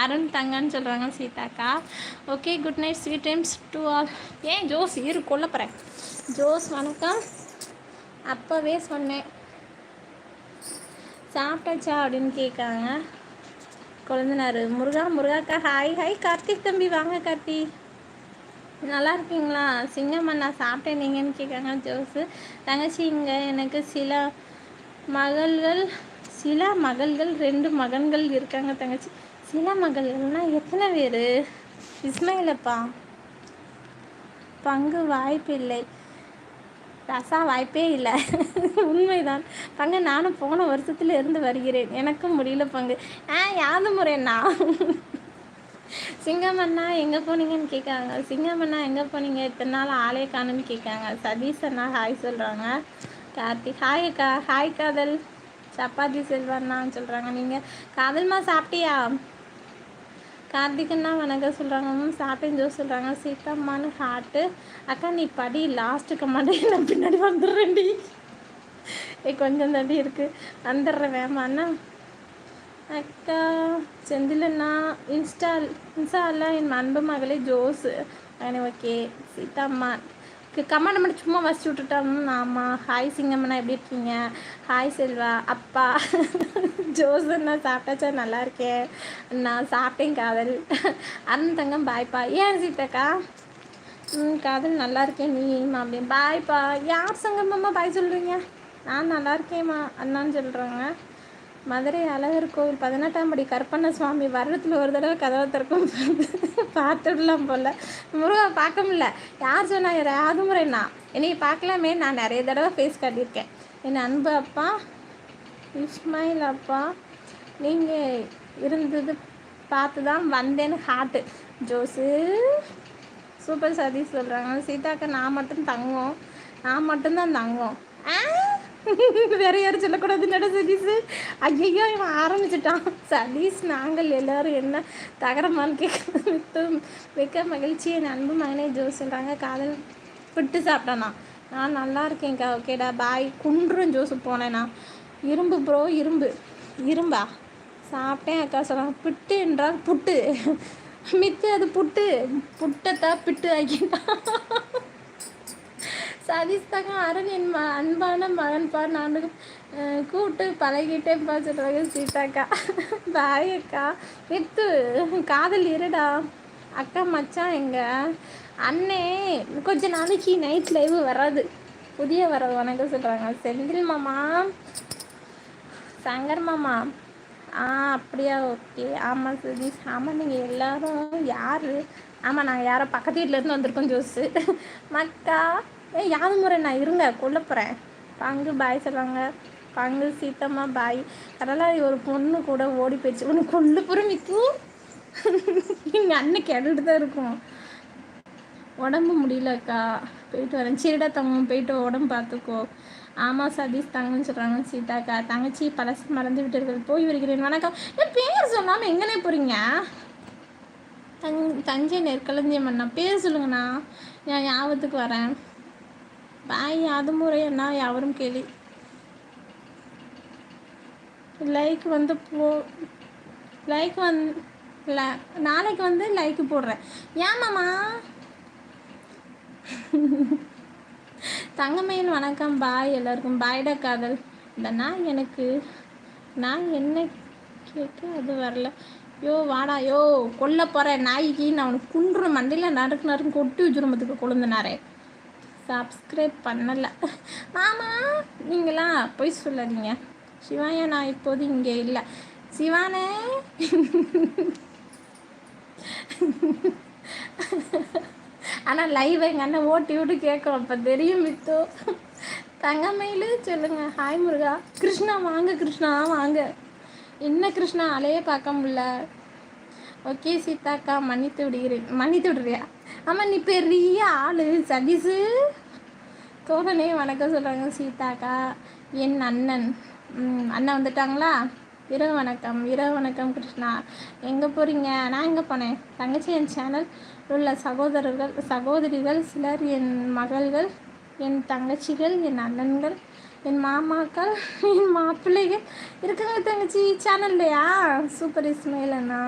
அருண் தங்கன்னு சொல்கிறாங்க Seethakka. Okay good night sweet times to all ஏன் ஜோஸ் இரு கொல்ல போகிறேன் ஜோஸ் வணக்கம். அப்போவே சொன்னேன். சாப்பிட்டாச்சா அப்படின்னு கேட்காங்க குழந்தைனார் முருகா முருகாக்கா ஹாய் ஹாய் கார்த்திக் தம்பி வாங்க கார்த்தி நல்லா இருக்கீங்களா? சிங்கம்மா நான் சாப்பிட்டேன் நீங்கன்னு கேட்காங்க ஜோஸு. தங்கச்சி இங்கே எனக்கு சில மகள்கள் சில மகள்கள் ரெண்டு மகன்கள் இருக்காங்க தங்கச்சி. சில மகள்கள்னால் எத்தனை பேர்? இஸ்மையிலப்பா. பங்கு வாய்ப்பு இல்லை ரசா வாய்ப்பே இல்லை. உண்மைதான். பங்கு நானும் போன வருஷத்துல இருந்து வருகிறேன். எனக்கும் முடியல பங்கு. ஆ யாது முறைண்ணா சிங்கமண்ணா எங்கே போனீங்கன்னு கேட்காங்க சிங்கமண்ணா எங்கே போனீங்க? இத்தனை நாள் ஆளே காணுன்னு கேட்காங்க சதீஷ் அண்ணா ஹாய் சொல்கிறாங்க கார்த்திக் ஹாய் அக்கா. ஹாய் காதல். சப்பாத்தி செல்வாண்ணான்னு சொல்கிறாங்க நீங்கள் காதல்மா சாப்பிட்டியா? கார்த்திகண்ணா வணக்கம் சொல்கிறாங்க மேம் சாப்பிட்டேன் ஜோஸ் சொல்கிறாங்க சீத்தம்மான்னு ஹார்ட்டு அக்கா நீ படி லாஸ்ட்டுக்கு கமாண்டே நான் பின்னாடி வந்துடுறேன்டி. ஏ கொஞ்சம் தடி இருக்குது வந்துடுறேன் வேமாண்ணா அக்கா செந்திலண்ணா இன்ஸ்டா இன்ஸ்டாலாம் என் அன்பு மகளே ஜோஸ். ஓகே சீதாம்மா. கமெண்ட் மட்டும் சும்மா வச்சு விட்டுட்டோம் ஆமாம் ஹாய் சிங்கம்மண்ணா எப்படி இருக்கீங்க? ஹாய் செல்வா அப்பா. ஜோசண்ணா சாப்பிட்டாச்சா? நல்லா இருக்கேன் நான் சாப்பிட்டேன் காதல். அருண் தங்கம் பாய்ப்பா ஏன் சீதாக்கா? ம் காதல் நல்லா இருக்கேன் நீ அப்படின் பாய்ப்பா யார் சங்கம்மா பாய் சொல்கிறீங்க நான் நல்லா இருக்கேம்மா அண்ணான்னு சொல்கிறாங்க மதுரை அழகர் கோவில் பதினெட்டாம் படி கற்பண்ண சுவாமி வருடத்தில் ஒரு தடவை கதவை திறக்கும் பார்த்துடலாம் போல். முருகா பார்க்க முடியல. யார் சொன்னா முறை நான் என்னையை பார்க்கலாமே நான் நிறைய தடவை ஃபேஸ் காட்டியிருக்கேன். என் அன்பு அப்பா இஸ்மாயில் அப்பா நீங்கள் இருந்தது பார்த்து தான் வந்தேன்னு ஹார்ட்டு ஜோஸு சூப்பர் சதீஷ் சொல்கிறாங்க சீதாக்கா நான் மட்டும் தங்குவோம். நான் மட்டும்தான் தங்குவோம். ஆ? வேற யாரும் சொல்லக்கூடாது நட சதீஷ் ஐயோ இவன் ஆரம்பிச்சிட்டான். சதீஷ் நாங்கள் எல்லாரும் என்ன தகரமான்னு கேட்க மிக்க மகிழ்ச்சி. என் அன்பு மகனே ஜோ சொல்கிறாங்க காதல் விட்டு சாப்பிட்டானா? நான் நல்லா இருக்கேன்க்கா ஓகேடா பாய். குன்றும் ஜோஸ் போனேண்ணா இரும்பு ப்ரோ இரும்பு. இரும்பா? சாப்பிட்டேன் அக்கா சொல்கிறாங்க பிட்டு என்றால் புட்டு. மித்து அது புட்டு. புட்டத்தா பிட்டு ஆக்கிட்டான் சதீஷ்தாங்க அரண் என் ம அன்பான மகன்பா நான் கூட்டு பழகிட்டேன்ப்பா சொல்கிறாங்க சீதாக்கா. பாய் அக்கா. வித்து காதல் இருடா. அக்கா மச்சான் எங்க? அண்ணே கொஞ்ச நாளைக்கு நைட் லைவ் வராது. புதிய வர வணக்கம் சொல்கிறாங்க செந்தில் மாமா. சங்கர் மாமா. ஆ அப்படியா ஓகே. ஆமாம் சதீஷ். ஆமாம் நீங்கள் எல்லோரும் யார்? ஆமாம் நாங்கள் யாரோ பக்கத்து வீட்டிலேருந்து வந்திருக்கோம் ஜோஸு. மக்கா. ஏ யாது முறை நான் இருங்க கொல்ல போகிறேன் பங்கு பாய் சொல்லுவாங்க. பங்கு சீத்தம்மா பாய். கடலாரி ஒரு பொண்ணு கூட ஓடி போயிடுச்சு. உனக்கு கொல்ல போகிற எங்கள் அண்ணன் கேட்டுட்டு தான் இருக்கும். உடம்பு முடியலக்கா போயிட்டு வரேன். சரிடா தங்கம் போயிட்டு உடம்பு பார்த்துக்கோ. ஆமாம் சதீஷ் தங்கன்னு சொல்கிறாங்க சீதாக்கா தங்கச்சி பழசு மறந்து விட்டுருக்கிறது போய் வருகிறேன். வணக்கம். என் பேர் சொல்லாமல் எங்கனே போகிறீங்க தங் தஞ்சை நெற்களஞ்சியம் அண்ணா. பேர் சொல்லுங்கண்ணா. நான் ஞாபகத்துக்கு வரேன். பாய் அது முறையண்ணா யாவரும் கேள்வி லைக் வந்து போ லைக் வந் நாளைக்கு வந்து லைக் போடுறேன். ஏமாம்மா தங்கமயில் வணக்கம். பாய் எல்லாருக்கும். பாய்டா காதல். இந்த நான் எனக்கு நான் என்ன கேட்டு அது வரல. யோ வாடா யோ கொல்ல போகிறேன் நாய்க்கு நான் அவனுக்கு குன்று மண்டையில் நறுக்கு நறுக்கு கொட்டி வச்சுருமத்துக்கு கொழுந்தனாரே சப்ஸ்கிரைப் பண்ணலை. மாமா நீங்களா? போய் சொல்லாதீங்க. சிவாயா நான் இப்போது இங்கே இல்லை. சிவானே. ஆனால் லைவ் எங்கள் அண்ணன் ஓட்டி விட்டு கேட்கும் அப்போ தெரியும் மித்து. தங்கமயிலு சொல்லுங்க. ஹாய் முருகா. கிருஷ்ணா வாங்க கிருஷ்ணா வாங்க. என்ன கிருஷ்ணா? அலையே பார்க்க முடில ஓகே சீதாக்கா மன்னித்து விடுகிறேன். மன்னித்து விடுறியா? ஆமாம் நீ பெரிய ஆள் சதீஸு தோழனே வணக்கம் சொல்கிறாங்க சீதாக்கா. என் அண்ணன். அண்ணன் வந்துட்டாங்களா? இரவு வணக்கம் இரவு வணக்கம் கிருஷ்ணா. எங்கே போகிறீங்க நான் எங்கே போனேன்? தங்கச்சி என் சேனல் உள்ள சகோதரர்கள் சகோதரிகள் சிலர் என் மகள்கள் என் தங்கச்சிகள் என் அண்ணன்கள் என் மாமாக்கள் என் மாப்பிள்ளைகள். இருக்காங்க தங்கச்சி சேனல்லையா? சூப்பர் இஸ்மைல் அண்ணா.